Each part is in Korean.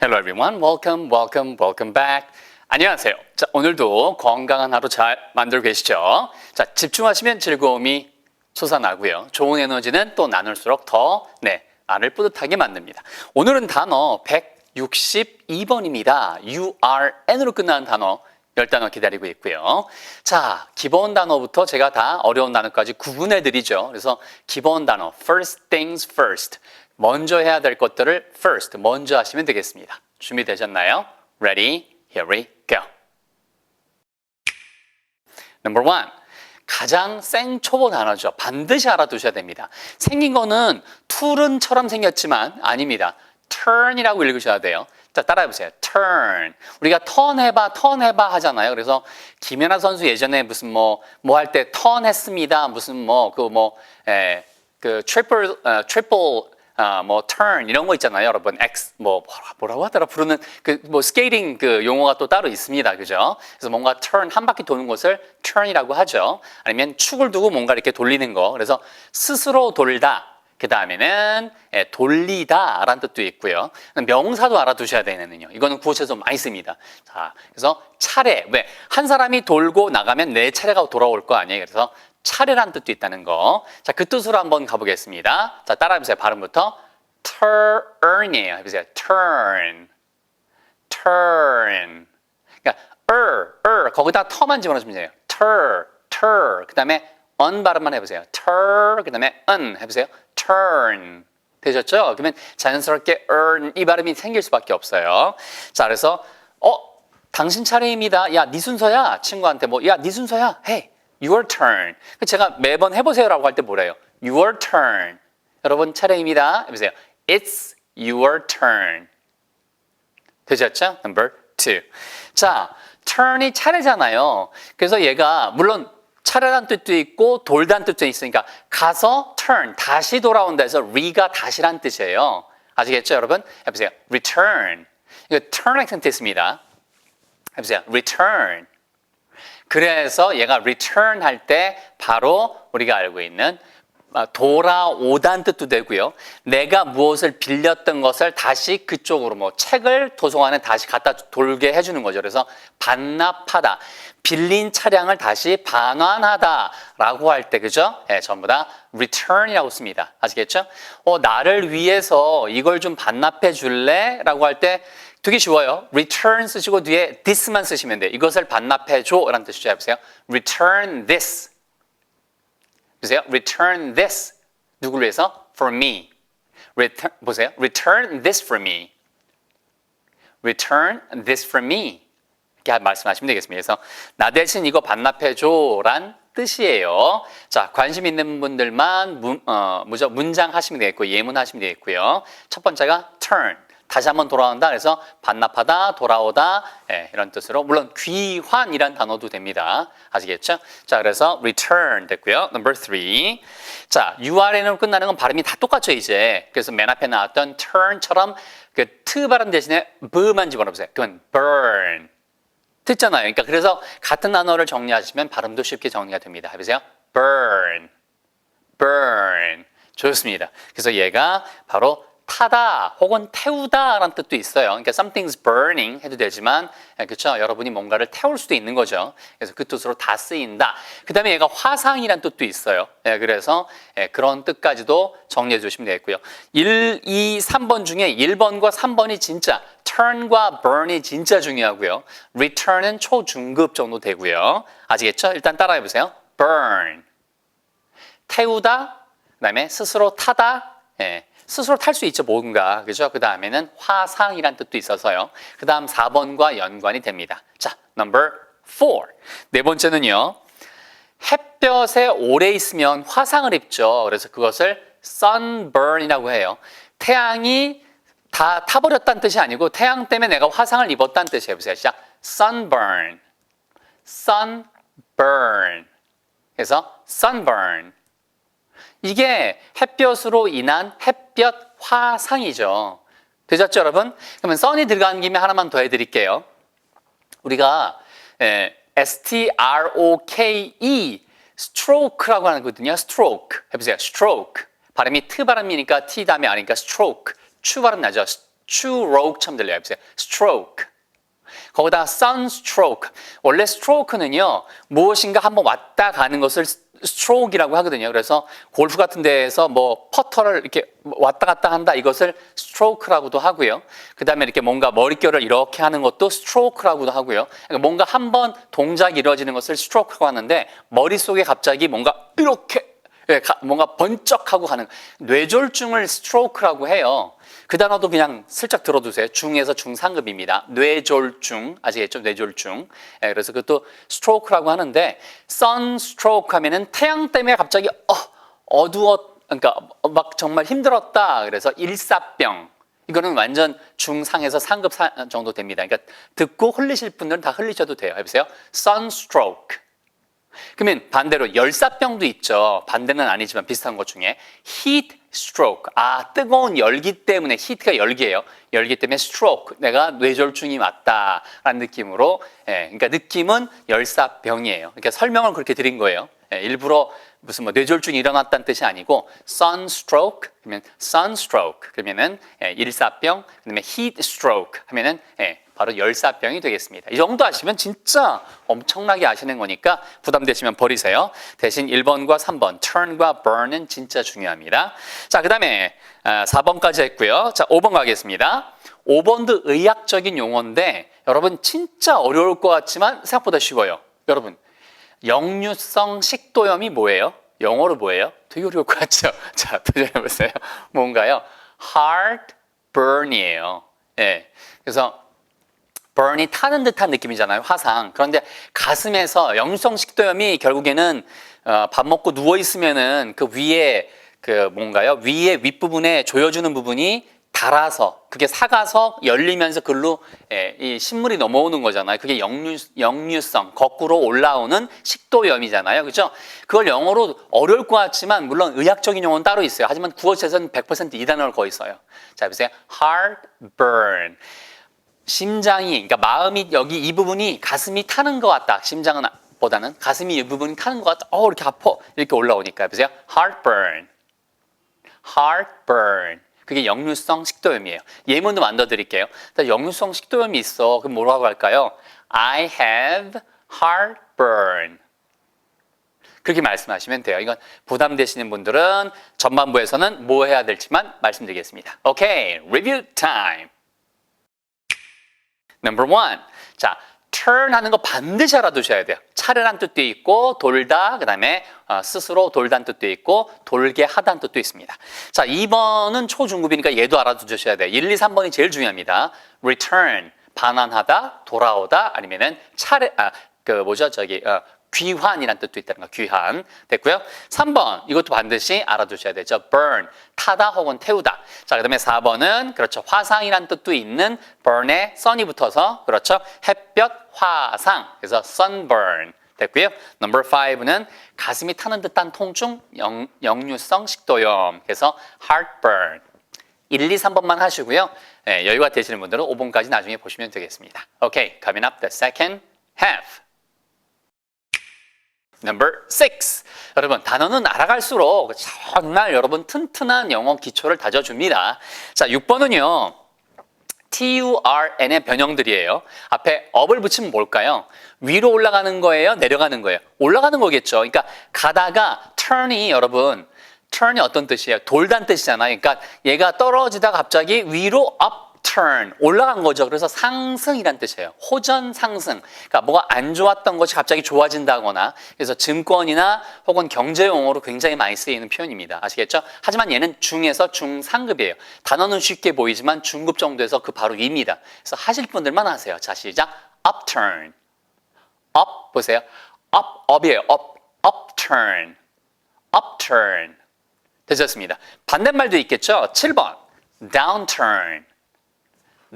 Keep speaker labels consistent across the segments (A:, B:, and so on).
A: Hello everyone. Welcome, welcome, welcome back. 안녕하세요. 자, 오늘도 건강한 하루 잘 만들고 계시죠? 자, 집중하시면 즐거움이 솟아나고요. 좋은 에너지는 또 나눌수록 더, 네, 나를 뿌듯하게 만듭니다. 오늘은 단어 162번입니다. URN으로 끝나는 단어 10단어 기다리고 있고요. 자, 기본 단어부터 제가 다 어려운 단어까지 구분해 드리죠. 그래서 기본 단어, first things first. 먼저 해야 될 것들을 first, 먼저 하시면 되겠습니다. 준비되셨나요? Ready? Here we go. Number one. 가장 생초보 단어죠. 반드시 알아두셔야 됩니다. 생긴 거는 툴은처럼 생겼지만 아닙니다. turn이라고 읽으셔야 돼요. 자, 따라해보세요. turn. 우리가 턴 해봐, 턴 해봐 하잖아요. 그래서 김연아 선수 예전에 무슨 뭐, 뭐 할때턴 했습니다. 무슨 뭐, 그 뭐, 에, 그 트리플, 어, 트리플, 아, 뭐, turn 이런 거 있잖아요. 여러분, X, 뭐, 뭐라- 뭐라고 하더라. 부르는 그, 뭐, 스케이팅 그 용어가 또 따로 있습니다. 그죠? 그래서 뭔가 turn, 한 바퀴 도는 것을 turn이라고 하죠. 아니면 축을 두고 뭔가 이렇게 돌리는 거. 그래서 스스로 돌다. 그 다음에는 예, 돌리다 라는 뜻도 있고요. 명사도 알아두셔야 되는요. 이거는 구어체에서 많이 씁니다. 자, 그래서 차례. 왜? 한 사람이 돌고 나가면 내 차례가 돌아올 거 아니에요. 그래서 차례란 뜻도 있다는 거. 자, 그 뜻으로 한번 가보겠습니다. 자, 따라해보세요. 발음부터. turn이에요. 해보세요. turn. turn. 그러니까 er, er 거기다 터만 집어넣으시면 돼요. tur, tur. 그 다음에 un 발음만 해보세요. tur. 그 다음에 un 해보세요. Turn. 되셨죠? 그러면 자연스럽게 earn 이 발음이 생길 수밖에 없어요. 자, 그래서 어 당신 차례입니다. 야, 네 순서야. 친구한테 뭐, 야, 네 순서야. Hey, your turn. 제가 매번 해보세요라고 할 때 뭐래요? Your turn. 여러분 차례입니다. 해보세요. It's your turn. 되셨죠? Number two. 자, turn이 차례잖아요. 그래서 얘가 물론 차례란 뜻도 있고 돌단 뜻도 있으니까 가서 turn 다시 돌아온다 해서 re가 다시란 뜻이에요. 아시겠죠, 여러분? 해보세요. return. 이거 turn 액센트 있습니다. 해보세요. return. 그래서 얘가 return 할 때 바로 우리가 알고 있는 아, 돌아오다는 뜻도 되고요. 내가 무엇을 빌렸던 것을 다시 그쪽으로 뭐 책을 도서관에 다시 갖다 돌게 해주는 거죠. 그래서 반납하다. 빌린 차량을 다시 반환하다라고 할 때 그죠? 예, 전부 다 return이라고 씁니다. 아시겠죠? 어, 나를 위해서 이걸 좀 반납해 줄래?라고 할 때 되게 쉬워요. return 쓰시고 뒤에 this만 쓰시면 돼요. 이것을 반납해 줘라는 뜻이죠. 해보세요. return this. 보세요. Return this. 누구를 위해서? For me. Return, 보세요. Return this for me. Return this for me. 이렇게 말씀하시면 되겠습니다. 그래서 나 대신 이거 반납해줘란 뜻이에요. 자, 관심 있는 분들만 문, 어? 문장 하시면 되겠고 예문 하시면 되겠고요. 첫 번째가 turn. 다시 한번 돌아온다. 그래서 반납하다, 돌아오다 예, 이런 뜻으로 물론 귀환이란 단어도 됩니다. 아시겠죠? 자, 그래서 return 됐고요. Number three. 자, URN으로 끝나는 건 발음이 다 똑같죠 이제. 그래서 맨 앞에 나왔던 turn처럼 그트 발음 대신에 b만 집어넣으세요. 그러면 burn. 듣잖아요. 그러니까 그래서 같은 단어를 정리하시면 발음도 쉽게 정리가 됩니다. 해보세요. burn, burn. 좋습니다. 그래서 얘가 바로 타다 혹은 태우다라는 뜻도 있어요. 그러니까 something's burning 해도 되지만 그렇죠. 여러분이 뭔가를 태울 수도 있는 거죠. 그래서 그 뜻으로 다 쓰인다. 그다음에 얘가 화상이란 뜻도 있어요. 예, 그래서 예, 그런 뜻까지도 정리해 주시면 되겠고요. 1, 2, 3번 중에 1번과 3번이 진짜 turn과 burn이 진짜 중요하고요. return은 초중급 정도 되고요. 아시겠죠? 일단 따라해 보세요. burn. 태우다, 그다음에 스스로 타다, 예, 스스로 탈 수 있죠, 뭔가. 그죠? 그 다음에는 화상이란 뜻도 있어서요. 그 다음 4번과 연관이 됩니다. 자, number four. 네 번째는요. 햇볕에 오래 있으면 화상을 입죠. 그래서 그것을 sunburn이라고 해요. 태양이 다 타버렸다는 뜻이 아니고 태양 때문에 내가 화상을 입었다는 뜻이에요. 보세요. 시작. sunburn. sunburn. 그래서 sunburn. 이게 햇볕으로 인한 햇볕 화상이죠. 되셨죠, 여러분? 그러면 선이 들어가는 김에 하나만 더 해드릴게요. 우리가 예, S-T-R-O-K-E stroke라고 하거든요. stroke 해보세요. stroke 발음이 트 발음이니까 T 다음에 아니니까 stroke 추 발음 나죠. stroke처럼 들려요. 해보세요. stroke 거기다가 sunstroke. 원래 stroke는요, 무엇인가 한번 왔다 가는 것을 stroke이라고 하거든요. 그래서 골프 같은 데에서 뭐 퍼터를 이렇게 왔다 갔다 한다 이것을 stroke라고도 하고요. 그 다음에 이렇게 뭔가 머릿결을 이렇게 하는 것도 stroke라고도 하고요. 그러니까 뭔가 한 번 동작이 이루어지는 것을 stroke라고 하는데 머릿속에 갑자기 뭔가 이렇게 예, 가- 뭔가 번쩍하고 가는 뇌졸중을 스트로크라고 해요. 그 단어도 그냥 슬쩍 들어두세요. 중에서 중상급입니다. 뇌졸중 아시겠죠? 뇌졸중. 예, 그래서 그것도 스트로크라고 하는데 선스트로크 하면은 태양 때문에 갑자기 어, 어두워 그러니까 막 정말 힘들었다. 그래서 일사병. 이거는 완전 중상에서 상급 사- 정도 됩니다. 그러니까 듣고 흘리실 분들은 다 흘리셔도 돼요. 해보세요. sunstroke. 그러면 반대로 열사병도 있죠. 반대는 아니지만 비슷한 것 중에 heat stroke. 아, 뜨거운 열기 때문에 heat가 열기예요. 열기 때문에 stroke. 내가 뇌졸중이 왔다라는 느낌으로 예, 그러니까 느낌은 열사병이에요. 그러니까 설명을 그렇게 드린 거예요. 예, 일부러 무슨 뭐 뇌졸중이 일어났다는 뜻이 아니고 sunstroke 그러면 sunstroke 그러면은 예, 일사병 그다음에 heat stroke 하면은 예, 바로 열사병이 되겠습니다. 이 정도 아시면 진짜 엄청나게 아시는 거니까 부담되시면 버리세요. 대신 1번과 3번 turn과 burn은 진짜 중요합니다. 자, 그 다음에 4번까지 했고요. 자, 5번 가겠습니다. 5번도 의학적인 용어인데 여러분 진짜 어려울 것 같지만 생각보다 쉬워요. 여러분 역류성 식도염이 뭐예요? 영어로 뭐예요? 되게 어려울 것 같죠? 자, 도전해보세요. 뭔가요? heartburn이에요. 예. 그래서 burn이 타는 듯한 느낌이잖아요. 화상. 그런데 가슴에서 역류성 식도염이 결국에는 어, 밥 먹고 누워 있으면은 그 위에 그 뭔가요? 위에 윗부분에 조여주는 부분이 닳아서 그게 사가서 열리면서 글로 예, 이 신물이 넘어오는 거잖아요. 그게 역류, 역류성 거꾸로 올라오는 식도염이잖아요. 그죠? 그걸 영어로 어려울 것 같지만 물론 의학적인 용어는 따로 있어요. 하지만 구어체에서는 100%이 단어를 거의 써요. 자, 보세요. heartburn. 심장이 그러니까 마음이 여기 이 부분이 가슴이 타는 것 같다. 심장은 보다는 가슴이 이 부분이 타는 것 같다. 어 이렇게 아파 이렇게 올라오니까 보세요. heartburn, heartburn. 그게 역류성 식도염이에요. 예문도 만들어 드릴게요. 역류성 식도염이 있어. 그럼 뭐라고 할까요? I have heartburn. 그렇게 말씀하시면 돼요. 이건 부담되시는 분들은 전반부에서는 뭐 해야 될지만 말씀드리겠습니다. 오케이, 리뷰 타임. Number one. 자, turn 하는 거 반드시 알아두셔야 돼요. 차례란 뜻도 있고, 돌다, 그 다음에 어, 스스로 돌다는 뜻도 있고, 돌게 하다는 뜻도 있습니다. 자, 2번은 초중급이니까 얘도 알아두셔야 돼요. 1, 2, 3번이 제일 중요합니다. return, 반환하다, 돌아오다, 아니면은 차례, 아, 그 뭐죠? 저기, 어, 귀환이란 뜻도 있다는 거, 귀환. 됐고요. 3번, 이것도 반드시 알아두셔야 되죠. burn, 타다 혹은 태우다. 자, 그 다음에 4번은, 그렇죠. 화상이란 뜻도 있는 burn에 sun이 붙어서, 그렇죠. 햇볕, 화상. 그래서 sunburn. 됐고요. number 5는 가슴이 타는 듯한 통증, 역, 역류성 식도염. 그래서 heartburn. 1, 2, 3번만 하시고요. 예, 여유가 되시는 분들은 5번까지 나중에 보시면 되겠습니다. Okay, coming up the second half. Number six. 여러분, 단어는 알아갈수록 정말 여러분 튼튼한 영어 기초를 다져줍니다. 자, 6번은요. TURN의 변형들이에요. 앞에 up을 붙이면 뭘까요? 위로 올라가는 거예요? 내려가는 거예요? 올라가는 거겠죠. 그러니까 가다가 turn이 여러분, turn이 어떤 뜻이에요? 돌단 뜻이잖아요. 그러니까 얘가 떨어지다가 갑자기 위로 up turn 올라간 거죠. 그래서 상승이란 뜻이에요. 호전 상승. 그러니까 뭐가 안 좋았던 것이 갑자기 좋아진다거나 그래서 증권이나 혹은 경제 용어로 굉장히 많이 쓰이는 표현입니다. 아시겠죠? 하지만 얘는 중에서 중상급이에요. 단어는 쉽게 보이지만 중급 정도에서 그 바로 위입니다. 그래서 하실 분들만 하세요. 자, 시작. upturn. up 보세요. up up이에요. up upturn. upturn. 되셨습니다. 반대말도 있겠죠? 7번. downturn.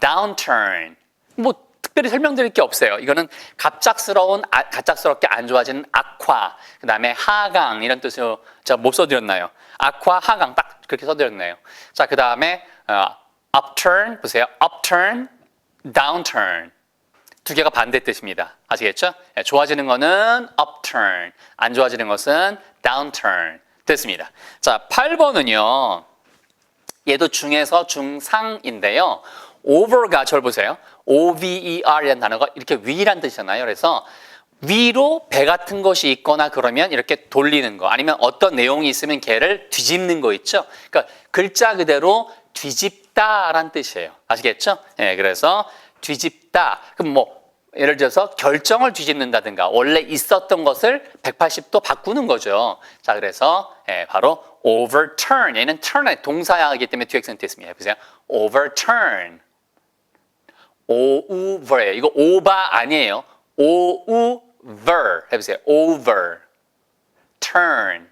A: Downturn. 뭐 특별히 설명드릴 게 없어요. 이거는 갑작스러운 아, 갑작스럽게 안 좋아지는 악화. 그다음에 하강 이런 뜻으로 제가 못 써드렸나요? 악화, 하강 딱 그렇게 써드렸네요. 자, 그다음에 어, upturn 보세요. upturn, downturn. 두 개가 반대 뜻입니다. 아시겠죠? 예, 좋아지는 거는 upturn, 안 좋아지는 것은 downturn 됐습니다. 자, 8번은요. 얘도 중에서 중상인데요. Over가 절 보세요. over이라는 단어가 이렇게 위란 뜻이잖아요. 그래서 위로 배 같은 것이 있거나 그러면 이렇게 돌리는 거 아니면 어떤 내용이 있으면 걔를 뒤집는 거 있죠. 그러니까 글자 그대로 뒤집다란 뜻이에요. 아시겠죠? 예, 그래서 뒤집다. 그럼 뭐 예를 들어서 결정을 뒤집는다든가 원래 있었던 것을 180도 바꾸는 거죠. 자, 그래서 예, 바로 overturn. 얘는 turn의 동사이기 때문에 뒤에 액센트 있습니다. 해보세요. overturn. Over. 이거 over 아니에요. over. 해보세요. over. turn.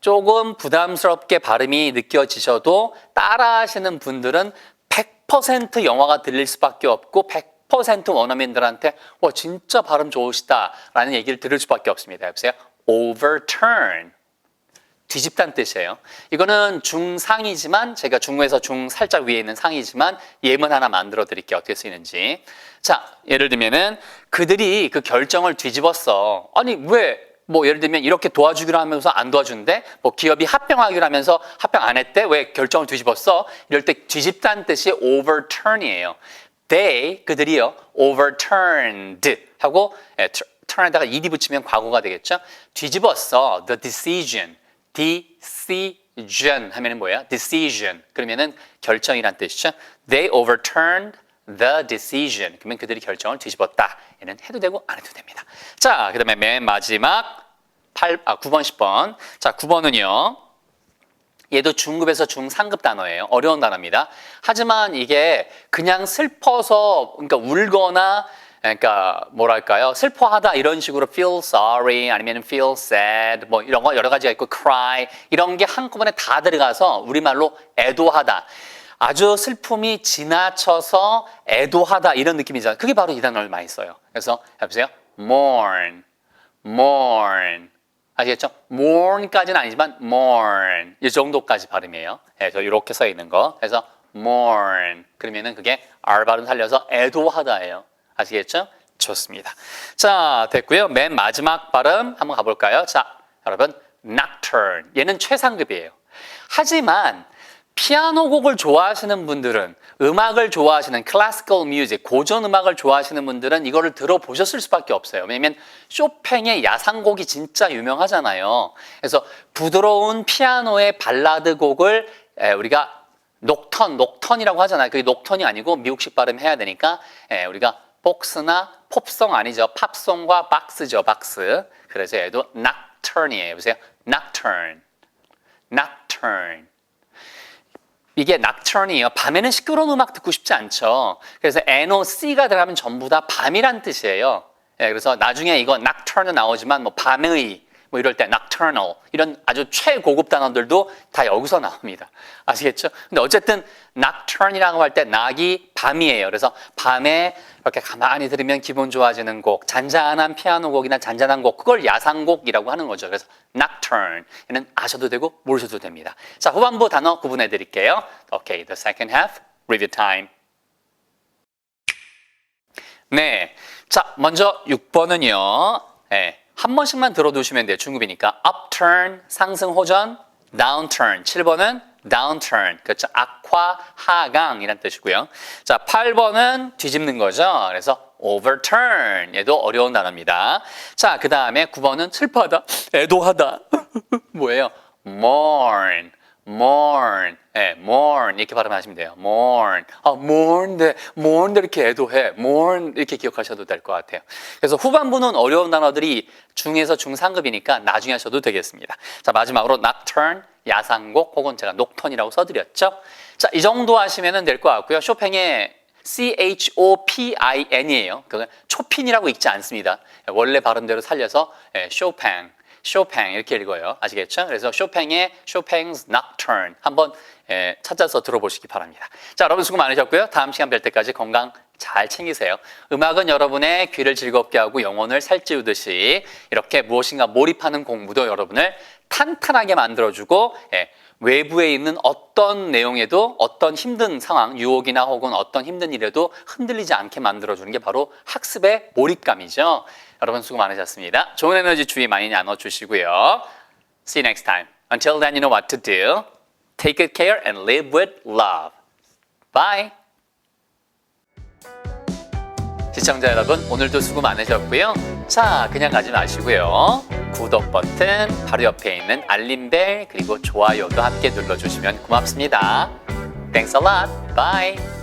A: 조금 부담스럽게 발음이 느껴지셔도 따라하시는 분들은 100% 영화가 들릴 수밖에 없고 100% 원어민들한테 와 진짜 발음 좋으시다라는 얘기를 들을 수밖에 없습니다. 해보세요. overturn. 뒤집다는 뜻이에요. 이거는 중상이지만 제가 중에서 중 살짝 위에 있는 상이지만 예문 하나 만들어 드릴게요. 어떻게 쓰이는지. 자, 예를 들면은 그들이 그 결정을 뒤집었어. 아니, 왜 뭐 예를 들면 이렇게 도와주기로 하면서 안 도와주는데 뭐 기업이 합병하기로 하면서 합병 안 했대 왜 결정을 뒤집었어 이럴 때 뒤집다는 뜻이 overturn이에요 they 그들이요 overturned 하고 예, turn에다가 ed 붙이면 과거가 되겠죠 뒤집었어 the decision decision 하면은 뭐야 decision 그러면은 결정이란 뜻이죠 they overturned the decision. 그러면 그들이 결정을 뒤집었다. 얘는 해도 되고 안 해도 됩니다. 자, 그 다음에 맨 마지막 8, 아, 9번, 10번. 자, 9번은요. 얘도 중급에서 중상급 단어예요. 어려운 단어입니다. 하지만 이게 그냥 슬퍼서, 그러니까 울거나, 그러니까 뭐랄까요? 슬퍼하다 이런 식으로 feel sorry 아니면 feel sad 뭐 이런 거 여러 가지가 있고 cry 이런 게 한꺼번에 다 들어가서 우리말로 애도하다. 아주 슬픔이 지나쳐서 애도하다 이런 느낌이잖아요. 그게 바로 이 단어를 많이 써요. 그래서 해보세요. mourn, mourn. 아시겠죠? mourn까지는 아니지만 mourn 이 정도까지 발음이에요. 그래서 이렇게 써 있는 거. 그래서 mourn 그러면은 그게 R 발음 살려서 애도하다예요. 아시겠죠? 좋습니다. 자 됐고요. 맨 마지막 발음 한번 가볼까요? 자 여러분 nocturne 얘는 최상급이에요. 하지만 피아노 곡을 좋아하시는 분들은 음악을 좋아하시는 클래시컬 뮤직, 고전 음악을 좋아하시는 분들은 이거를 들어보셨을 수밖에 없어요. 왜냐면 쇼팽의 야상곡이 진짜 유명하잖아요. 그래서 부드러운 피아노의 발라드 곡을 우리가 녹턴, 녹턴이라고 하잖아요. 그게 녹턴이 아니고 미국식 발음 해야 되니까 우리가 복스나 pop송 아니죠. 팝송과 박스죠, 박스. 그래서 얘도 nocturne이에요. 보세요. nocturne, nocturne. 이게 nocturne이에요. 밤에는 시끄러운 음악 듣고 싶지 않죠. 그래서 NOC가 들어가면 전부 다 밤이란 뜻이에요. 예, 그래서 나중에 이거 nocturne 나오지만 뭐 밤의 뭐 이럴 때 nocturnal 이런 아주 최고급 단어들도 다 여기서 나옵니다. 아시겠죠? 근데 어쨌든 nocturne이라고 할 때 낙이 밤이에요. 그래서 밤에 이렇게 가만히 들으면 기분 좋아지는 곡, 잔잔한 피아노 곡이나 잔잔한 곡, 그걸 야상곡이라고 하는 거죠. 그래서 nocturne 얘는 아셔도 되고 모르셔도 됩니다. 자, 후반부 단어 구분해 드릴게요. Okay, the second half, review time. 네. 자, 먼저 6번은요. 네. 한 번씩만 들어두시면 돼요. 중급이니까. upturn, 상승 호전, downturn. 7번은 downturn. 그렇죠. 악화, 하강이란 뜻이고요. 자, 8번은 뒤집는 거죠. 그래서 overturn. 얘도 어려운 단어입니다. 자, 그 다음에 9번은 슬퍼하다, 애도하다. 뭐예요? mourn. mourn, 예, mourn 이렇게 발음하시면 돼요. mourn, 아, mourn데, mourn데 이렇게 애도해, mourn 이렇게 기억하셔도 될 것 같아요. 그래서 후반부는 어려운 단어들이 중에서 중상급이니까 나중에 하셔도 되겠습니다. 자 마지막으로 nocturne, 야상곡 혹은 제가 녹턴이라고 써 드렸죠. 자, 이 정도 하시면 될 것 같고요. 쇼팽의 C-H-O-P-I-N이에요. 그건 초핀이라고 읽지 않습니다. 원래 발음대로 살려서 예, 쇼팽. 쇼팽 이렇게 읽어요. 아시겠죠? 그래서 쇼팽의 쇼팽's Nocturne 한번 예, 찾아서 들어보시기 바랍니다. 자, 여러분 수고 많으셨고요. 다음 시간 뵐 때까지 건강 잘 챙기세요. 음악은 여러분의 귀를 즐겁게 하고 영혼을 살찌우듯이 이렇게 무엇인가 몰입하는 공부도 여러분을 탄탄하게 만들어주고 예, 외부에 있는 어떤 내용에도 어떤 힘든 상황, 유혹이나 혹은 어떤 힘든 일에도 흔들리지 않게 만들어주는 게 바로 학습의 몰입감이죠. 여러분 수고 많으셨습니다. 좋은 에너지 주의 많이 나눠주시고요. See you next time. Until then, you know what to do. Take good care and live with love. Bye. 시청자 여러분, 오늘도 수고 많으셨고요. 자, 그냥 가지 마시고요. 구독 버튼, 바로 옆에 있는 알림벨, 그리고 좋아요도 함께 눌러주시면 고맙습니다. Thanks a lot. Bye.